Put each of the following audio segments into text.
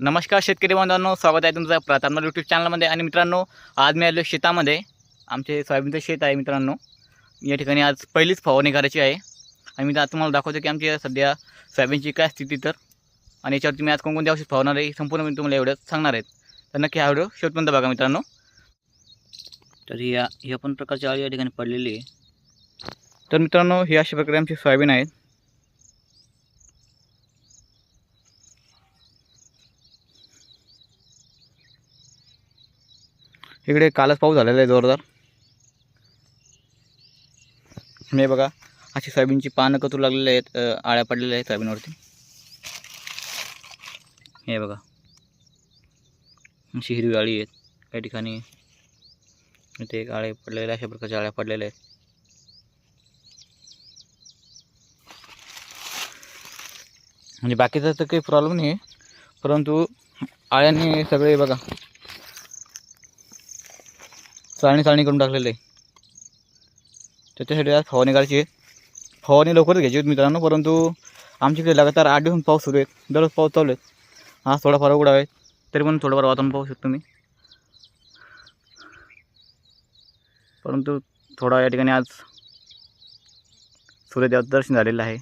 नमस्कार शेतकरी बांधवांनो स्वागत आहे तुमचं प्रतापनगर यूट्यूब चॅनलमध्ये आणि मित्रांनो आज मी आलो शेतामध्ये. आमचे सोयाबीनचं शेत आहे मित्रांनो. या ठिकाणी आज पहिलीच फवारणी करायची आहे. आणि मी आज तुम्हाला दाखवतो की आमची सध्या सोयाबीनची काय स्थिती तर. आणि याच्यावरती मी आज कोणकोणत्या औषध फवारणार आहे संपूर्ण मी तुम्हाला एवढं सांगणार आहेत तर नक्की हा व्हिडिओ शेवटपर्यंत बघा मित्रांनो. तर या ह्या पण प्रकारची आळी या ठिकाणी पडलेली आहे. तर मित्रांनो हे अशा प्रकारे आमची सोयाबीन आहेत. इकडे कालच पाऊस झालेला आहे जोरदार. हे बघा अशी सोयाबीनची पानं कचरू लागलेले आहेत आळ्या पडलेल्या आहेत सोयाबीनवरती. हे बघा अशी हिरवी आळी आहेत काही ठिकाणी इथे एक आळे पडलेले अशा प्रकारच्या आळ्या पडलेल्या आहेत. म्हणजे बाकीचा तर काही प्रॉब्लेम नाही आहे परंतु आळ्याने सगळे बघा चाळणी चाळणी करून टाकलेलं. आहे त्याच्यासाठी आज फवारणी करायची आहे. फवारणी लवकरच घ्यायची होती मित्रांनो परंतु आमच्याकडे लगातार आठ दिवस पाऊस सुरू आहे. दररोज पाऊस चालू आहे. आज थोडाफार उघडा आहे. तरी पण थोडंफार वातावरण पाहू शकतो मी. परंतु थोडा या ठिकाणी आज सूर्यदेवाचं दर्शन झालेलं आहे.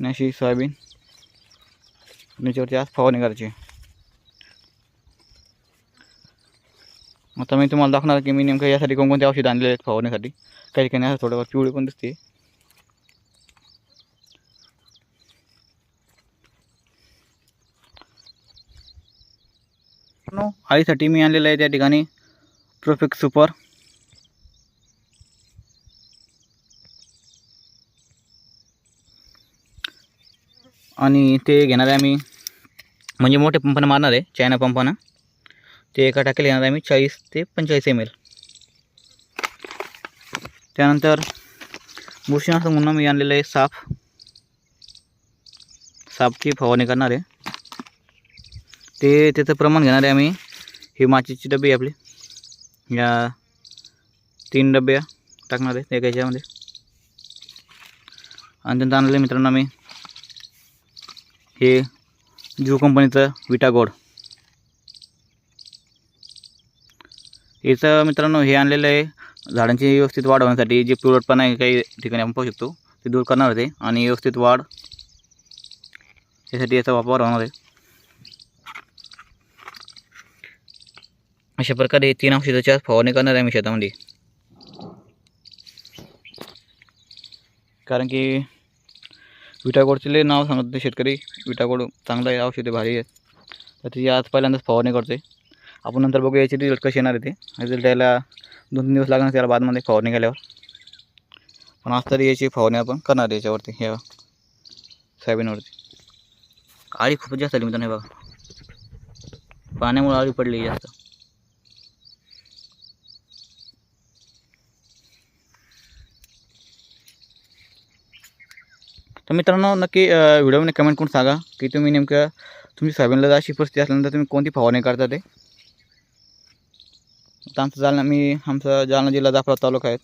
नाशी अशी सोयाबीन. आणि याच्यावरती आज फवारणी करायची आता मी तुम्हाला दाखवणार की मी नेमकं यासाठी कोणकोणते औषध आणलेले आहेत फवारण्यासाठी काही काही असं थोडंफार पिवळी पण दिसते. आळीसाठी मी आणलेलं आहे त्या ठिकाणी प्रोफेक्ट सुपर आणि ते घेणार आहे आम्ही म्हणजे मोठे पंपानं मारणार आहे चायना पंपानं ते एका टाकेला येणार आहे मी चाळीस ते पंचेचाळीस एम एल त्यानंतर बुरशीनाशक म्हणून मी आणलेलं आहे साफ सापची फवारणी करणार आहे. ते त्याचं प्रमाण घेणार आहे आम्ही. ही माचीची डबी आहे आपली. या तीन डबे टाकणार आहे एका ह्याच्यामध्ये. आणि त्यांचं आणलेलं मित्रांनो आम्ही. हे जू कंपनीचं विटा गोड याचं मित्रांनो हे आणलेलं आहे. झाडांची व्यवस्थित वाढ होण्यासाठी जे पिवळटपणा आहे काही ठिकाणी आपण पाहू शकतो ते दूर करणार होते आणि व्यवस्थित वाढ यासाठी याचा वापर होणार आहे. अशा प्रकारे तीन औषधाच्या फवारणी करणार आहे मी शेतामध्ये. कारण की विटागोडचे नाव सांगत होते शेतकरी. विटागोड चांगलं आहे औषध आहे, भारी आहे तर ती आज पहिल्यांदाच फवारणी करते आपण नंतर बघू याचे रिझल्ट कसे येणार आहे ते. रिझल्ट यायला दोन तीन दिवस लागणार त्याला बादमध्ये फवारणी केल्यावर पण आज तरी याची फवारणी आपण करणार आहे याच्यावरती ह्या सोयाबीनवरती. आळी खूपच जास्त आली मित्रांनो हे बघा. पाण्यामुळे आळी पडली जास्त. तर मित्रांनो नक्की व्हिडिओमध्ये कमेंट करून सांगा की तुम्ही नेमकं तुमची सोयाबीनला अशी परिस्थिती असल्यानंतर तुम्ही कोणती फवारणी करता ते. आता आमचं जालना मी आमचा जालना जिल्हा जाफरा तालुका आहे.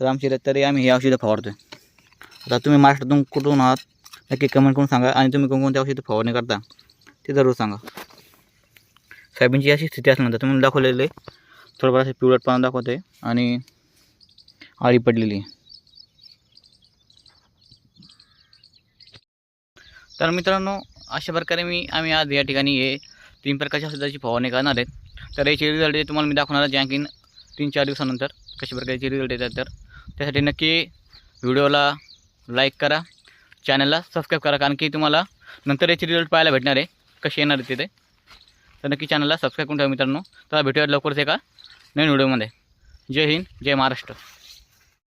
तर आमची तरी आम्ही हे औषधं फवारतो आता तुम्ही महाराष्ट्रातून कुठून आहात नक्की कमेंट करून सांगा आणि तुम्ही कोणकोणत्या औषधं फवारणी करता ते जरूर सांगा. सोयाबीनची अशी स्थिती असल्यानंतर तुम्ही दाखवलेले थोडंफार असे पिवळटपणा दाखवते आणि आळी पडलेली. तर मित्रांनो अशा प्रकारे मी आम्ही आज या ठिकाणी हे तीन प्रकारच्या औषधाची फवारणी करणार आहेत तर याचे रिझल्ट तुम्हाला मी दाखवणार आहे आणखीन तीन चार दिवसानंतर कशा प्रकारचे रिझल्ट येतात तर. त्यासाठी नक्की व्हिडिओला लाईक करा चॅनलला सबस्क्राईब करा कारण की तुम्हाला नंतर याचे रिझल्ट पाहायला भेटणार आहे कसे येणार आहे तिथे. तर नक्की चॅनलला सबस्क्राईब करून ठेवा मित्रांनो. तर भेटूया लवकरच एका नवीन व्हिडिओमध्ये. जय हिंद जय महाराष्ट्र.